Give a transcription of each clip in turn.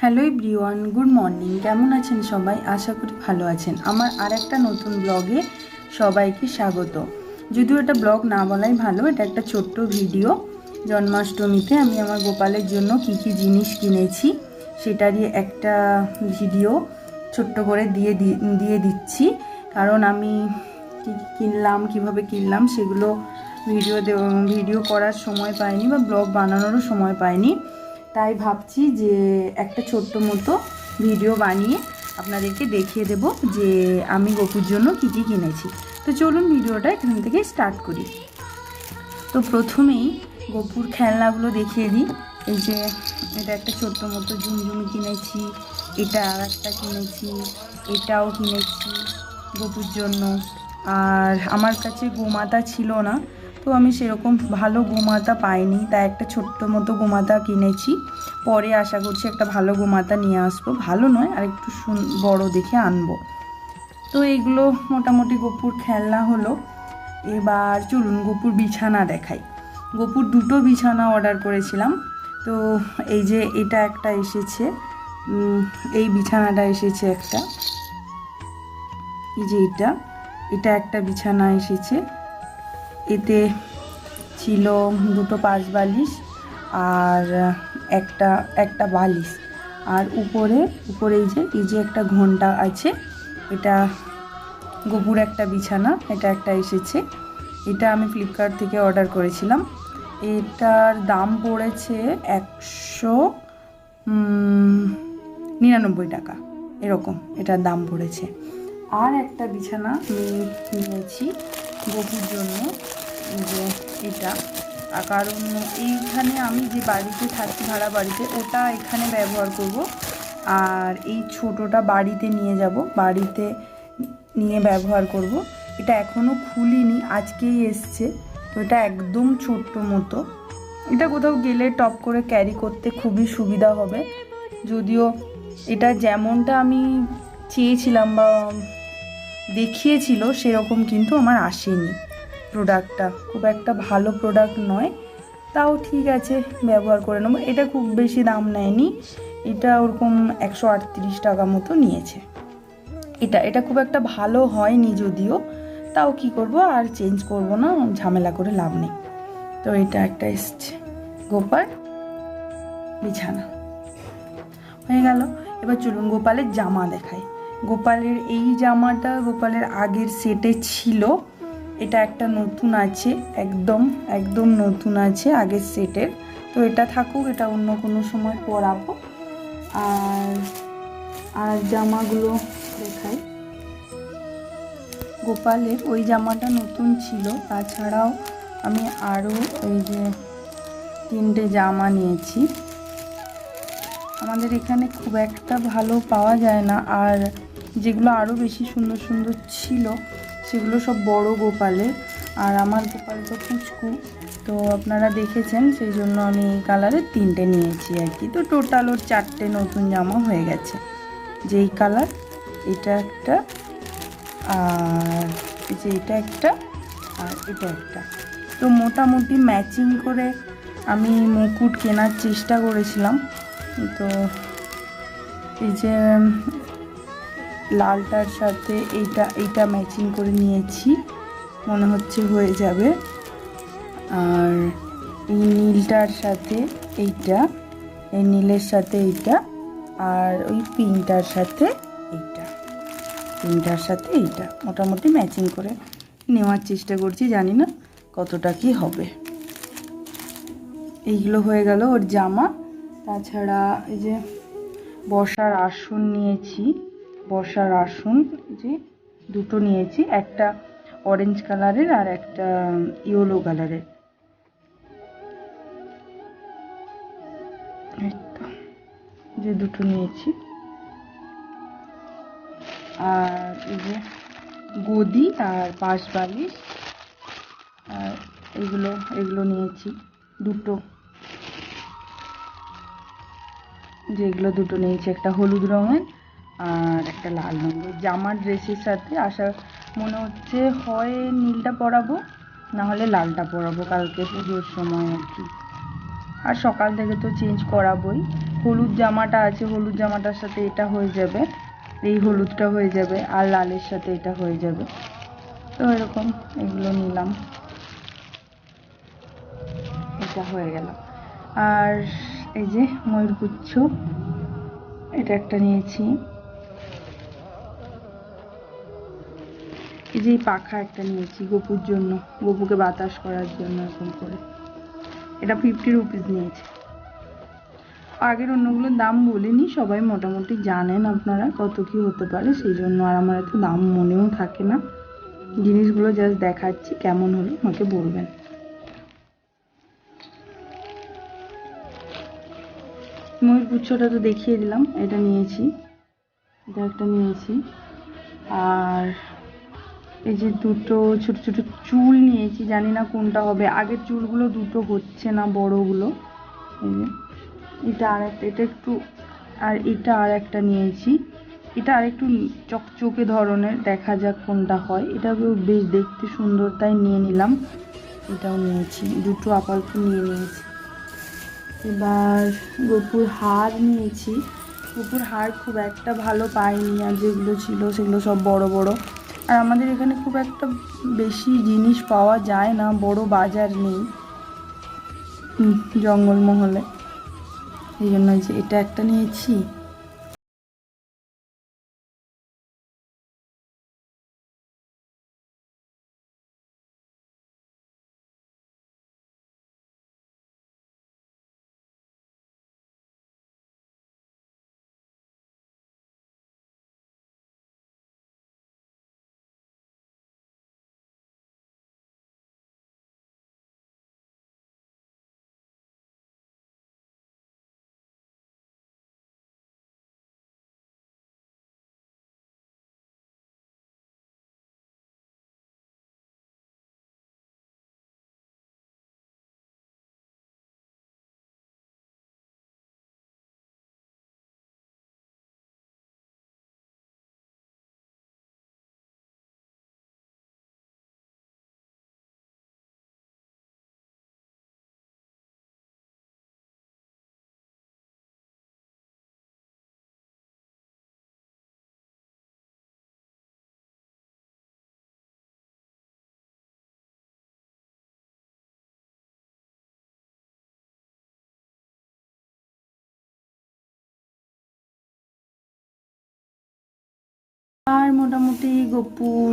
Hello everyone, good morning. কেমন আছেন সবাই? আশা করি ভালো আছেন। আমার আর একটা নতুন ব্লগে সবাইকে স্বাগত। যদিও এটা ব্লগ না বলাই ভালো, এটা একটা ছোট্ট ভিডিও। জন্মাষ্টমীতে আমি আমার গোপালের জন্য কি কি জিনিস কিনেছি, সেটারই একটা ভিডিও ছোট্ট করে দিয়ে দিয়ে দিচ্ছি। কারণ আমি কিনলাম, কীভাবে কিনলাম, সেগুলো ভিডিও ভিডিও করার সময় পাইনি বা ব্লগ বানানোরও সময় পাইনি। তাই ভাবছি যে একটা ছোট্ট মতো ভিডিও বানিয়ে আপনাদেরকে দেখিয়ে দেব যে আমি গপুর জন্য কী কী কিনেছি। তো চলুন ভিডিওটা এখান থেকে স্টার্ট করি। তো প্রথমেই গপুর খেলনাগুলো দেখিয়ে দিই। এই যে এটা একটা ছোট্ট মতো ঝুমঝুমি কিনেছি, এটা আর একটা কিনেছি, এটাও কিনেছি গপুর জন্য। আর আমার কাছে গোমাতা ছিল না তো আমি সেরকম ভালো গোমাতা পাইনি, তাই একটা ছোট্ট মতো গোমাতা কিনেছি। পরে আশা করছি একটা ভালো গোমাতা নিয়ে আসব। ভালো নয়, আর একটু বড় দেখে আনব। তো এইগুলো মোটামুটি গপুর খেলনা হলো। এবার চলুন গপুর বিছানা দেখাই। গপুর দুটো বিছানা অর্ডার করেছিলাম। তো এই যে এটা একটা এসেছে এই বিছানাটা এসেছে একটা। এই যে এটা এটা একটা বিছানা এসেছে। এতে ছিল দুটো পাঁচ বালিশ আর একটা একটা বালিশ। আর উপরে উপরে এই যে এই যে একটা ঘণ্টা আছে, এটা গোপুর একটা বিছানা, এটা একটা এসেছে। এটা আমি ফ্লিপকার্ট থেকে অর্ডার করেছিলাম। এটার দাম পড়েছে একশো নিরানব্বই টাকা। এরকম এটার দাম পড়েছে। আর একটা বিছানা আমি নিয়েছি গপুর জন্য যে এটা। কারণ এইখানে আমি যে বাড়িতে থাকি, ভাড়া বাড়িতে, ওটা এখানে ব্যবহার করব। আর এই ছোটোটা বাড়িতে নিয়ে যাব। বাড়িতে নিয়ে ব্যবহার করব। এটা এখনও খুলিনি, আজকেই এসছে। তো এটা একদম ছোট্ট মতো। এটা কোথাও গেলে টপ করে ক্যারি করতে খুবই সুবিধা হবে। যদিও এটা যেমনটা আমি চেয়েছিলাম বা দেখিয়েছিল সেরকম কিন্তু আমার আসেনি। প্রোডাক্টটা খুব একটা ভালো প্রোডাক্ট নয়, তাও ঠিক আছে, ব্যবহার করে নেব। এটা খুব বেশি দাম নেয়নি, এটা ওরকম একশো আটত্রিশ টাকা মতো নিয়েছে। এটা এটা খুব একটা ভালো হয়নি যদিও, তাও কি করব আর চেঞ্জ করব না, ঝামেলা করে লাভ নেই। তো এটা একটা এসছে, গোপাল বিছানা। হয়ে গেল, এবার চলুন গোপালের জামা দেখাই। গোপালের এই জামাটা গোপালের আগের সেটে ছিল। এটা একটা নতুন আছে, একদম একদম নতুন আছে আগের সেটের তো এটা থাকুক, এটা অন্য কোনো সময় পরাবো। আর আর জামাগুলো দেখাই। গোপালের ওই জামাটা নতুন ছিল, তাছাড়াও আমি আরও ওই যে তিনটে জামা নিয়েছি। আমাদের এখানে খুব একটা ভালো পাওয়া যায় না, আর যেগুলো আরও বেশি সুন্দর সুন্দর ছিল, সেগুলো সব বড় গোপালের। আর আমার গোপাল তো কুচকু তো আপনারা দেখেছেন, সেই জন্য আমি এই কালারের তিনটে নিয়েছি আর কি। তো টোটাল ওর চারটে নতুন জামা হয়ে গেছে। যেই কালার, এটা একটা, আর যে এটা একটা, আর এটা একটা। তো মোটামুটি ম্যাচিং করে আমি মুকুট কেনার চেষ্টা করেছিলাম। তো এই যে লালটার সাথে এইটা এইটা ম্যাচিং করে নিয়েছি। মনে হচ্ছে হয়ে যাবে। আর এই নীলটার সাথে এইটা, এই নীলের সাথে এইটা, আর ওই পিঙ্কটার সাথে এইটা। পিঙ্কটার সাথে এইটা। মোটামুটি ম্যাচিং করে নেওয়ার চেষ্টা করছি, জানি না কতটা কি হবে। এইগুলো হয়ে গেল ওর জামা। তাছাড়া এই যে বসার আসন নিয়েছি। বসার আসন যে দুটো নিয়েছি, একটা অরেঞ্জ কালারের আর একটা ইয়েলো কালারের যে দুটো নিয়েছি। আর এই যে গদি আর পাশ বালিশ, আর এগুলো এগুলো নিয়েছি, দুটো। যেগুলো দুটো নিয়েছি, একটা হলুদ রঙের আর একটা লাল রঙের জামার ড্রেসের সাথে আসা মনে হচ্ছে হয় নীলটা পরাবো, না হলে লালটা পরাবো কালকে পুজোর সময় আর কি। আর সকাল থেকে তো চেঞ্জ করাবোই। হলুদ জামাটা আছে, হলুদ জামাটার সাথে এটা হয়ে যাবে, এই হলুদটা হয়ে যাবে আর লালের সাথে এটা হয়ে যাবে। তো এরকম এগুলো নিলাম। এটা হয়ে গেল। আর এই যে ময়ূরপুচ্ছ এটা একটা নিয়েছি। এই যে পাখা একটা নিয়েছি গপুর জন্য, গপুকে বাতাস করার জন্য এরকম করে। এটা ফিফটি রুপিস নিয়েছে। আগের অন্যগুলোর দাম বলিনি, সবাই মোটামুটি জানেন আপনারা কত কি হতে পারে, সেই জন্য আর আমার এত দাম মনেও থাকে না। জিনিসগুলো জাস্ট দেখাচ্ছি, কেমন হলো আমাকে বলবেন। ময়ূরপুচ্ছটা তো দেখিয়ে দিলাম, এটা নিয়েছি। এটা একটা নিয়েছি। আর এই যে দুটো ছোট ছোট চুল নিয়েছি, জানি না কোনটা হবে। আগের চুলগুলো দুটো হচ্ছে না বড়গুলো। এই যে, এটা আর একটা, এটা একটু, আর এটা আর একটা নিয়েছি। এটা আর একটু চকচকে ধরনের, দেখা যাক কোনটা হয়। এটাকেও বেশ দেখতে সুন্দর, তাই নিয়ে নিলাম। এটাও নিয়েছি, দুটো আপাতত নিয়ে নিয়েছি। এবার গপুর হার নিয়েছি। গপুর হার খুব একটা ভালো পাইনি, আর যেগুলো ছিল সেগুলো সব বড় বড়। আর আমাদের এখানে খুব একটা বেশি জিনিস পাওয়া যায় না, বড় বাজার নেই জঙ্গলমহলে। এই জন্য যে এটা একটা নিয়েছি। আর মোটামুটি গপুর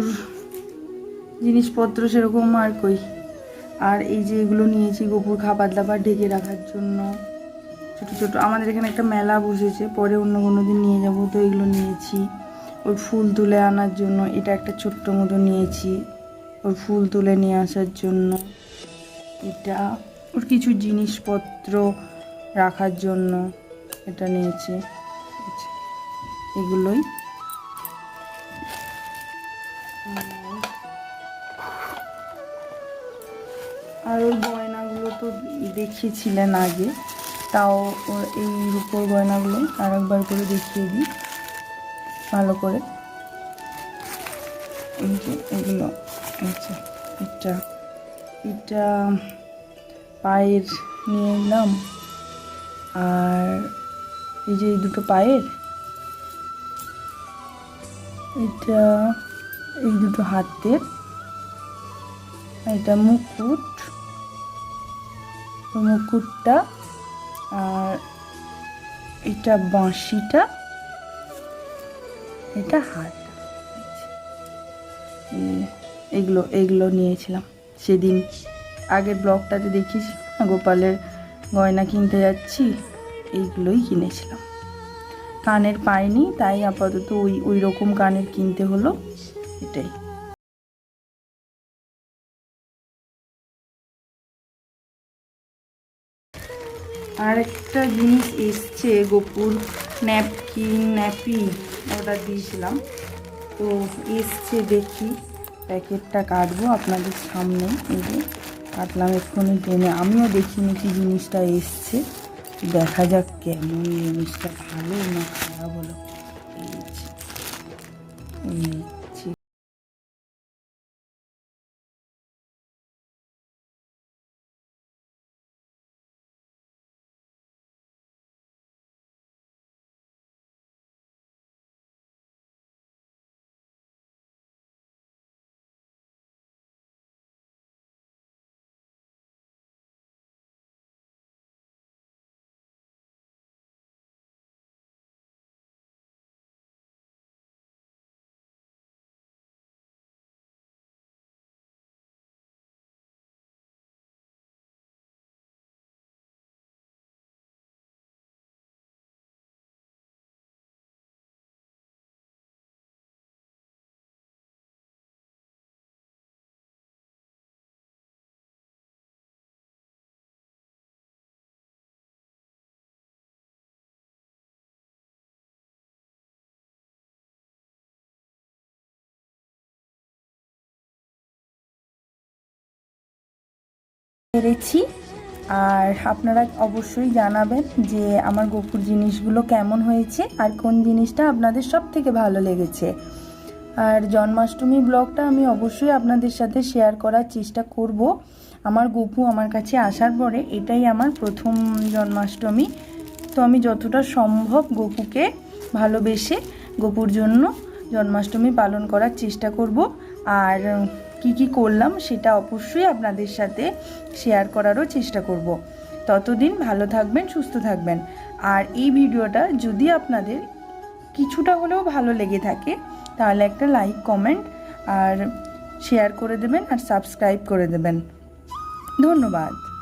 জিনিসপত্র সেরকম আর কই। আর এই যে এগুলো নিয়েছি গপুর খাবার দাবার ঢেকে রাখার জন্য। ছোট ছোট। আমাদের এখানে একটা মেলা বসেছে, পরে অন্য কোনো দিন নিয়ে যাব তো এগুলো নিয়েছি। ওর ফুল তুলে আনার জন্য, এটা একটা ছোট্ট মতো নিয়েছি ওর ফুল তুলে নিয়ে আসার জন্য। এটা ওর কিছু জিনিসপত্র রাখার জন্য এটা নিয়েছি। এগুলোই। আর ওই গয়নাগুলো তো দেখিয়েছিলেন আগে, তাও এই রূপোর গয়নাগুলো আর একবার করে দেখিয়ে দিই, ভালো করে। এগুলো আচ্ছা এটা এটা পায়ের নিয়ে এলাম আর এই যে এই দুটো পায়ের, এটা এই দুটো হাতের। এটা মুকুট। মুকুটটা আর এটা বাঁশিটা। এটা হাত এগুলো এগুলো নিয়েছিলাম সেদিন। আগের ব্লগটাতে দেখিয়েছি গোপালের গয়না কিনতে যাচ্ছি, এইগুলোই কিনেছিলাম। কানের পাইনি, তাই আপাতত ওই ওই রকম কানের কিনতে হলো, এটাই। আর একটা জিনিস এসছে, গোপুর ন্যাপকিন, ন্যাপি অর্ডার দিয়েছিলাম। তো এসছে দেখি, প্যাকেটটা কাটবো আপনাদের সামনে, এই যে কাটলাম এক্ষুনি টেনে। আমিও দেখিনি কি জিনিসটা এসছে। দেখা যাক কেমন জিনিসটা ভালো না খারাপ হলো। এই পেরেছি। আর আপনারা অবশ্যই জানাবেন যে আমার গোপুর জিনিসগুলো কেমন হয়েছে আর কোন জিনিসটা আপনাদের সব থেকে ভালো লেগেছে। আর জন্মাষ্টমী ব্লগটা আমি অবশ্যই আপনাদের সাথে শেয়ার করার চেষ্টা করব। আমার গপু আমার কাছে আসার পরে এটাই আমার প্রথম জন্মাষ্টমী। তো আমি যতটা সম্ভব গপুকে ভালোবেসে গপুর জন্য জন্মাষ্টমী পালন করার চেষ্টা করব। আর কি কী করলাম সেটা অবশ্যই আপনাদের সাথে শেয়ার করারও চেষ্টা করব। ততদিন ভালো থাকবেন, সুস্থ থাকবেন। আর এই ভিডিওটা যদি আপনাদের কিছুটা হলেও ভালো লেগে থাকে, তাহলে একটা লাইক কমেন্ট আর শেয়ার করে দেবেন আর সাবস্ক্রাইব করে দেবেন। ধন্যবাদ।